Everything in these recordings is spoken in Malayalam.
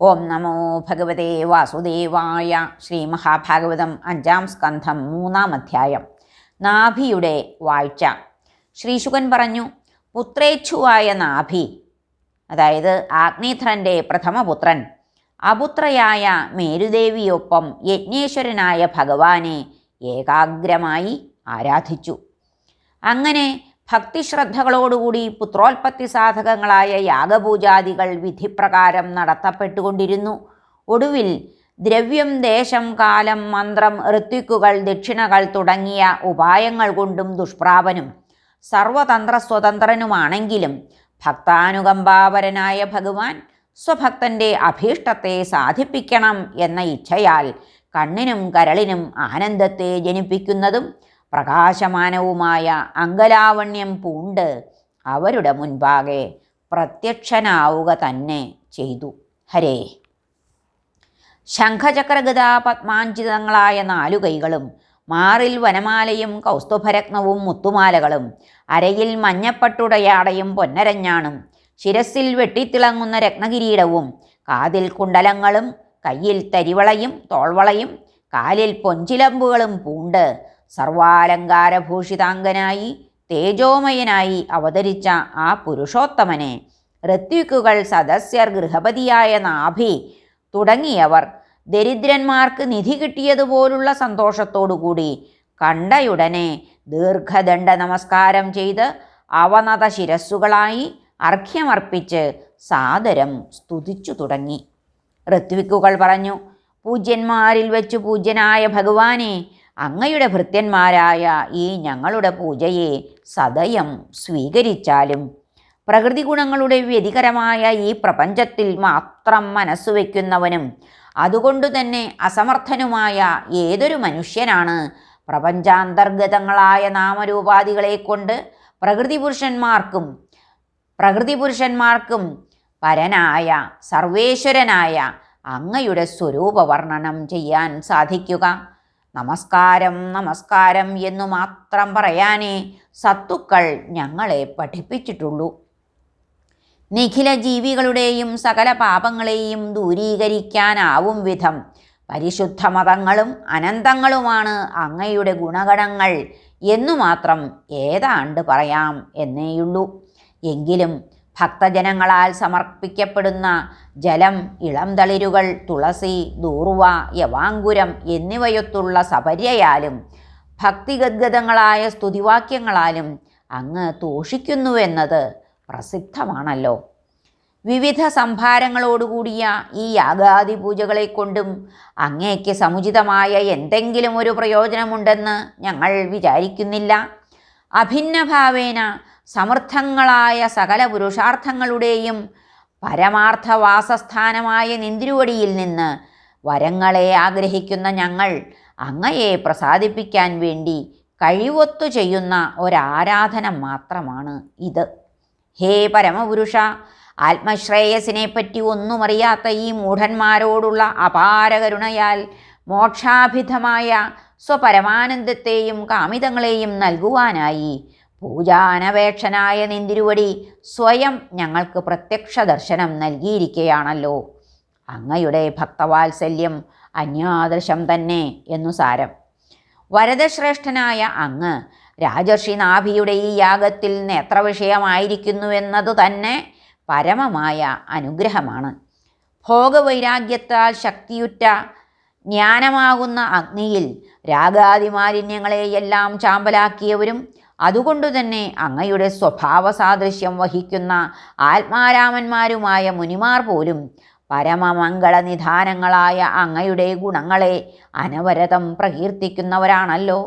ഓം നമോ ഭഗവതേ വാസുദേവായ ശ്രീ മഹാഭാഗവതം അഞ്ചാം സ്കന്ധം മൂന്നാം അധ്യായം. നാഭിയുടെ വാഴ്ച. ശ്രീശുകൻ പറഞ്ഞു പുത്രേച്ഛുവായ നാഭി അതായത് ആഗ്നേധ്രന്റെ പ്രഥമപുത്രൻ അപുത്രയായ മേരുദേവിയൊപ്പം യജ്ഞേശ്വരനായ ഭഗവാനെ ഏകാഗ്രമായി ആരാധിച്ചു. അങ്ങനെ ഭക്തിശ്രദ്ധകളോടുകൂടി പുത്രോൽപത്തി സാധകങ്ങളായ യാഗപൂജാദികൾ വിധിപ്രകാരം നടത്തപ്പെട്ടുകൊണ്ടിരുന്നു. ഒടുവിൽ ദ്രവ്യം ദേശം കാലം മന്ത്രം ഋത്വിക്കുകൾ ദക്ഷിണകൾ തുടങ്ങിയ ഉപായങ്ങൾ കൊണ്ടും ദുഷ്പ്രാപനും സർവതന്ത്ര സ്വതന്ത്രനുമാണെങ്കിലും ഭക്താനുകമ്പാപരനായ ഭഗവാൻ സ്വഭക്തന്റെ അഭീഷ്ടത്തെ സാധിപ്പിക്കണം എന്ന ഇച്ഛയാൽ കണ്ണിനും കരളിനും ആനന്ദത്തെ ജനിപ്പിക്കുന്നതും പ്രകാശമാനവുമായ അങ്കലാവണ്യം പൂണ്ട് അവരുടെ മുൻപാകെ പ്രത്യക്ഷനാവുക തന്നെ ചെയ്തു. ഹരേ. ശംഖചക്രഗത പത്മാഞ്ചിതങ്ങളായ നാലു കൈകളും മാറിൽ വനമാലയും കൗസ്തുഭരത്നവും മുത്തുമാലകളും അരയിൽ മഞ്ഞപ്പട്ടുടയാടയും പൊന്നരഞ്ഞാണും ശിരസിൽ വെട്ടിത്തിളങ്ങുന്ന രത്നകിരീടവും കാതിൽ കുണ്ടലങ്ങളും കയ്യിൽ തരിവളയും തോൾവളയും കാലിൽ പൊഞ്ചിലമ്പുകളും പൂണ്ട് സർവാലങ്കാരഭൂഷിതാംഗനായി തേജോമയനായി അവതരിച്ച ആ പുരുഷോത്തമനെ ഋത്വിക്കുകൾ സദസ്യർ ഗൃഹപതിയായ നാഭി തുടങ്ങിയവർ ദരിദ്രന്മാർക്ക് നിധി കിട്ടിയതുപോലുള്ള സന്തോഷത്തോടുകൂടി കണ്ടയുടനെ ദീർഘദണ്ഡ നമസ്കാരം ചെയ്ത് അവനത ശിരസ്സുകളായി അർഘ്യമർപ്പിച്ച് സാദരം സ്തുതിച്ചു തുടങ്ങി. ഋത്വിക്കുകൾ പറഞ്ഞു പൂജ്യന്മാരിൽ വെച്ച് പൂജ്യനായ ഭഗവാനെ അങ്ങയുടെ ഭൃത്യന്മാരായ ഈ ഞങ്ങളുടെ പൂജയെ സദയം സ്വീകരിച്ചാലും പ്രകൃതി ഗുണങ്ങളുടെ വ്യതികരമായ ഈ പ്രപഞ്ചത്തിൽ മാത്രം മനസ്സു വയ്ക്കുന്നവനും അതുകൊണ്ടു തന്നെ അസമർത്ഥനുമായ ഏതൊരു മനുഷ്യനാണ് പ്രപഞ്ചാന്തർഗതങ്ങളായ നാമരൂപാദികളെ കൊണ്ട് പ്രകൃതി പുരുഷന്മാർക്കും പ്രകൃതി പുരുഷന്മാർക്കും പരനായ സർവേശ്വരനായ അങ്ങയുടെ സ്വരൂപ വർണനം ചെയ്യാൻ സാധിക്കുക. നമസ്കാരം നമസ്കാരം എന്നു മാത്രം പറയാനേ സത്തുക്കൾ ഞങ്ങളെ പഠിപ്പിച്ചിട്ടുള്ളൂ. നിഖില ജീവികളുടെയും സകല പാപങ്ങളെയും ദൂരീകരിക്കാനാവും വിധം. പരിശുദ്ധ മതങ്ങളും അനന്തങ്ങളുമാണ് അങ്ങയുടെ ഗുണഗണങ്ങൾ എന്നു മാത്രം ഏതാണ്ട് പറയാം എന്നേയുള്ളൂ. എങ്കിലും ഭക്തജനങ്ങളാൽ സമർപ്പിക്കപ്പെടുന്ന ജലം ഇളം തളിരുകൾ തുളസി ദൂർവ യവാങ്കുരം എന്നിവയൊത്തുള്ള സപര്യയാലും ഭക്തിഗദ്ഗതങ്ങളായ സ്തുതിവാക്യങ്ങളാലും അങ്ങ് തോഷിക്കുന്നുവെന്നത് പ്രസിദ്ധമാണല്ലോ. വിവിധ സംഭാരങ്ങളോടുകൂടിയ ഈ യാഗാദി പൂജകളെ കൊണ്ടും അങ്ങേക്ക് സമുചിതമായ എന്തെങ്കിലും ഒരു പ്രയോജനമുണ്ടെന്ന് ഞങ്ങൾ വിചാരിക്കുന്നില്ല. അഭിന്നഭാവേന സമർത്ഥങ്ങളായ സകല പുരുഷാർത്ഥങ്ങളുടെയും പരമാർത്ഥവാസസ്ഥാനമായ നിന്തിരുവടിയിൽ നിന്ന് വരങ്ങളെ ആഗ്രഹിക്കുന്ന ഞങ്ങൾ അങ്ങയെ പ്രസാദിപ്പിക്കാൻ വേണ്ടി കഴിവൊത്തു ചെയ്യുന്ന ഒരാരാധന മാത്രമാണ് ഇത്. ഹേ പരമപുരുഷ ആത്മശ്രേയസിനെപ്പറ്റി ഒന്നും അറിയാത്ത ഈ മൂഢന്മാരോടുള്ള അപാരകരുണയാൽ മോക്ഷാഭിധമായ സ്വപരമാനന്ദത്തെയും കാമിതങ്ങളെയും നൽകുവാനായി പൂജാനപേക്ഷനായ നിന്തിരുവടി സ്വയം ഞങ്ങൾക്ക് പ്രത്യക്ഷ ദർശനം നൽകിയിരിക്കുകയാണല്ലോ. അങ്ങയുടെ ഭക്തവാത്സല്യം അന്യാദൃശം തന്നെ എന്നു സാരം. വരദശ്രേഷ്ഠനായ അങ്ങ് രാജർഷി നാഭിയുടെ ഈ യാഗത്തിൽ നേത്രവിഷയമായിരിക്കുന്നുവെന്നതു തന്നെ പരമമായ അനുഗ്രഹമാണ്. ഭോഗവൈരാഗ്യത്താൽ ശക്തിയുറ്റ ജ്ഞാനമാകുന്ന അഗ്നിയിൽ രാഗാദിമാലിന്യങ്ങളെയെല്ലാം ചാമ്പലാക്കിയവരും അതുകൊണ്ടു തന്നെ അങ്ങയുടെ സ്വഭാവ സാദൃശ്യം വഹിക്കുന്ന ആത്മാരാമന്മാരുമായ മുനിമാർ പോലും പരമമംഗളനിധാനങ്ങളായ അങ്ങയുടെ ഗുണങ്ങളെ അനവരതം പ്രകീർത്തിക്കുന്നവരാണല്ലോ.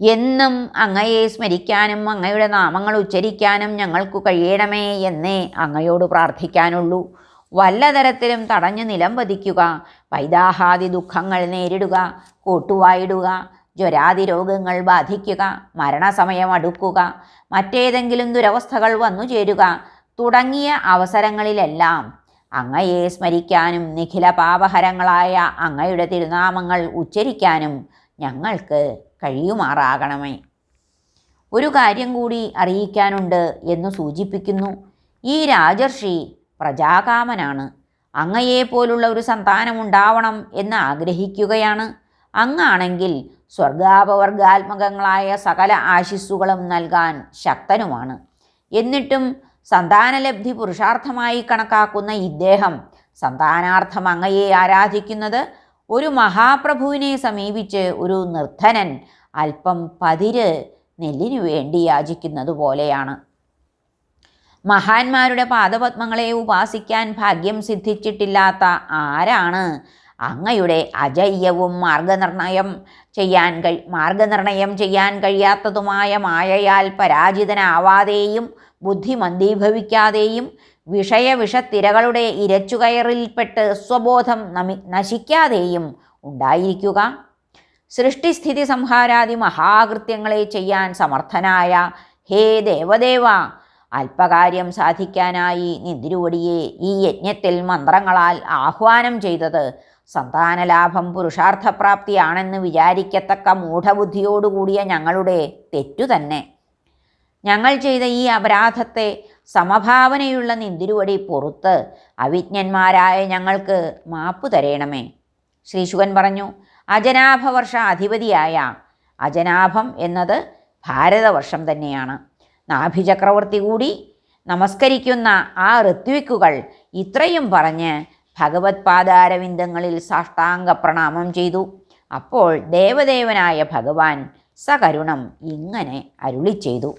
എന്നും അങ്ങയെ സ്മരിക്കാനും അങ്ങയുടെ നാമങ്ങൾ ഉച്ചരിക്കാനും ഞങ്ങൾക്ക് കഴിയണമേ എന്നേ അങ്ങയോട് പ്രാർത്ഥിക്കാനുള്ളൂ. വല്ല തരത്തിലും തടഞ്ഞു നിലംപതിക്കുക പൈതാഹാദി ദുഃഖങ്ങൾ നേരിടുക കോട്ടുവായിടുക ജ്വരാതി രോഗങ്ങൾ ബാധിക്കുക മരണസമയം അടുക്കുക മറ്റേതെങ്കിലും ദുരവസ്ഥകൾ വന്നു ചേരുക തുടങ്ങിയ അവസരങ്ങളിലെല്ലാം അങ്ങയെ സ്മരിക്കാനും നിഖില പാപഹരങ്ങളായ അങ്ങയുടെ തിരുനാമങ്ങൾ ഉച്ചരിക്കാനും ഞങ്ങൾക്ക് കഴിയുമാറാകണമേ. ഒരു കാര്യം കൂടി അറിയിക്കാനുണ്ട് എന്ന് സൂചിപ്പിക്കുന്നു. ഈ രാജർഷി പ്രജാകാമനാണ്. അങ്ങയെപ്പോലുള്ള ഒരു സന്താനമുണ്ടാവണം എന്ന് ആഗ്രഹിക്കുകയാണ്. അങ്ങാണെങ്കിൽ സ്വർഗാപവർഗാത്മകങ്ങളായ സകല ആശിസ്സുകളും നൽകാൻ ശക്തനുമാണ്. എന്നിട്ടും സന്താനലബ്ധി പുരുഷാർത്ഥമായി കണക്കാക്കുന്ന ഇദ്ദേഹം സന്താനാർത്ഥം അങ്ങയെ ആരാധിക്കുന്നത് ഒരു മഹാപ്രഭുവിനെ സമീപിച്ച് ഒരു നിർദ്ധനൻ അല്പം പതിര് നെല്ലിനു വേണ്ടി യാചിക്കുന്നത് പോലെയാണ്. മഹാന്മാരുടെ പാദപത്മങ്ങളെ ഉപാസിക്കാൻ ഭാഗ്യം സിദ്ധിച്ചിട്ടില്ലാത്ത ആരാണ് അങ്ങയുടെ അജയ്യവും മാർഗനിർണയം ചെയ്യാൻ കഴി മാർഗനിർണയം ചെയ്യാൻ കഴിയാത്തതുമായ മായയാൽ പരാജിതനാവാതെയും ബുദ്ധി മന്ദീഭവിക്കാതെയും വിഷയവിഷത്തിരകളുടെ ഇരച്ചുകയറിൽപ്പെട്ട് സ്വബോധം നമി നശിക്കാതെയും ഉണ്ടായിരിക്കുക. സൃഷ്ടിസ്ഥിതി സംഹാരാദി മഹാകൃത്യങ്ങളെ ചെയ്യാൻ സമർത്ഥനായ ഹേ ദേവദേവ അല്പകാര്യം സാധിക്കാനായി നിന്തിരുവടിയെ ഈ യജ്ഞത്തിൽ മന്ത്രങ്ങളാൽ ആഹ്വാനം ചെയ്തത് സന്താനലാഭം പുരുഷാർത്ഥപ്രാപ്തിയാണെന്ന് വിചാരിക്കത്തക്ക മൂഢബുദ്ധിയോടുകൂടിയ ഞങ്ങളുടെ തെറ്റു തന്നെ. ഞങ്ങൾ ചെയ്ത ഈ അപരാധത്തെ സമഭാവനയുള്ള നിന്തിരുവടി പുറത്ത് അവിജ്ഞന്മാരായ ഞങ്ങൾക്ക് മാപ്പ് തരേണമേ. ശ്രീശുകൻ പറഞ്ഞു അജനാഭവർഷ അധിപതിയായ അജനാഭം എന്നത് ഭാരതവർഷം തന്നെയാണ്. നാഭിചക്രവർത്തി കൂടി നമസ്കരിക്കുന്ന ആ ഋത്വിക്കുകൾ ഇത്രയും പറഞ്ഞ് ഭഗവത് പാദാരവിന്ദങ്ങളിൽ സാഷ്ടാംഗ പ്രണാമം ചെയ്തു. അപ്പോൾ ദേവദേവനായ ഭഗവാൻ സകരുണം ഇങ്ങനെ അരുളി ചെയ്തു.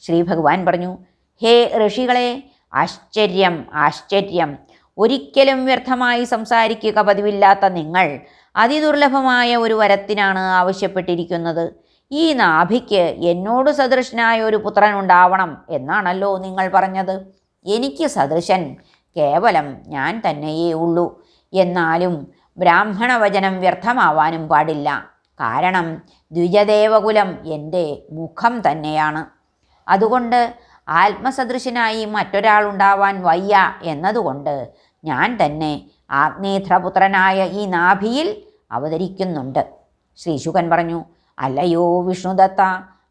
ശ്രീ ഭഗവാൻ പറഞ്ഞു ഹേ ഋഷികളെ ആശ്ചര്യം ആശ്ചര്യം. ഒരിക്കലും വ്യർത്ഥമായി സംസാരിക്കുക പതിവില്ലാത്ത നിങ്ങൾ അതിദുർലഭമായ ഒരു വരത്തിനാണ് ആവശ്യപ്പെട്ടിരിക്കുന്നത്. ഈ നാഭിക്ക് എന്നോട് സദൃശനായ ഒരു പുത്രൻ ഉണ്ടാവണം എന്നാണല്ലോ നിങ്ങൾ പറഞ്ഞത്. എനിക്ക് സദൃശൻ കേവലം ഞാൻ തന്നെയേ ഉള്ളൂ. എന്നാലും ബ്രാഹ്മണവചനം വ്യർത്ഥമാവാനും പാടില്ല. കാരണം ദ്വിജദേവകുലം എന്റെ മുഖം തന്നെയാണ്. അതുകൊണ്ട് ആത്മസദൃശനായി മറ്റൊരാളുണ്ടാവാൻ വയ്യ എന്നതുകൊണ്ട് ഞാൻ തന്നെ ആഗ്നേത്രപുത്രനായ ഈ നാഭിയിൽ അവതരിക്കുന്നുണ്ട്. ശ്രീശുകൻ പറഞ്ഞു അല്ലയോ വിഷ്ണുദത്ത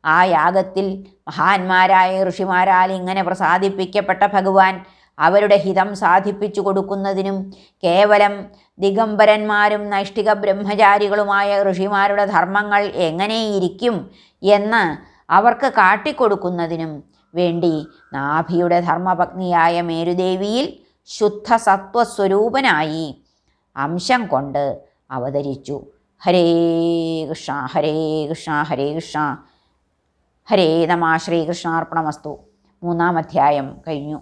ആ യാഗത്തിൽ മഹാന്മാരായ ഋഷിമാരാൽ ഇങ്ങനെ പ്രസാദിപ്പിക്കപ്പെട്ട ഭഗവാൻ അവരുടെ ഹിതം സാധിപ്പിച്ചു കൊടുക്കുന്നതിനും കേവലം ദിഗംബരന്മാരും നൈഷ്ഠിക ബ്രഹ്മചാരികളുമായ ഋഷിമാരുടെ ധർമ്മങ്ങൾ എങ്ങനെയിരിക്കും എന്ന് അവർക്ക് കാട്ടിക്കൊടുക്കുന്നതിനും വേണ്ടി നാഭിയുടെ ധർമ്മപത്നിയായ മേരുദേവിയിൽ ശുദ്ധ സത്വസ്വരൂപനായി അംശം കൊണ്ട് അവതരിച്ചു. ഹരേ കൃഷ്ണ ഹരേ കൃഷ്ണ ഹരേ കൃഷ്ണ. ഹരേ നമ ശ്രീകൃഷ്ണാർപ്പണമസ്തു. മൂന്നാം അധ്യായം കഴിഞ്ഞു.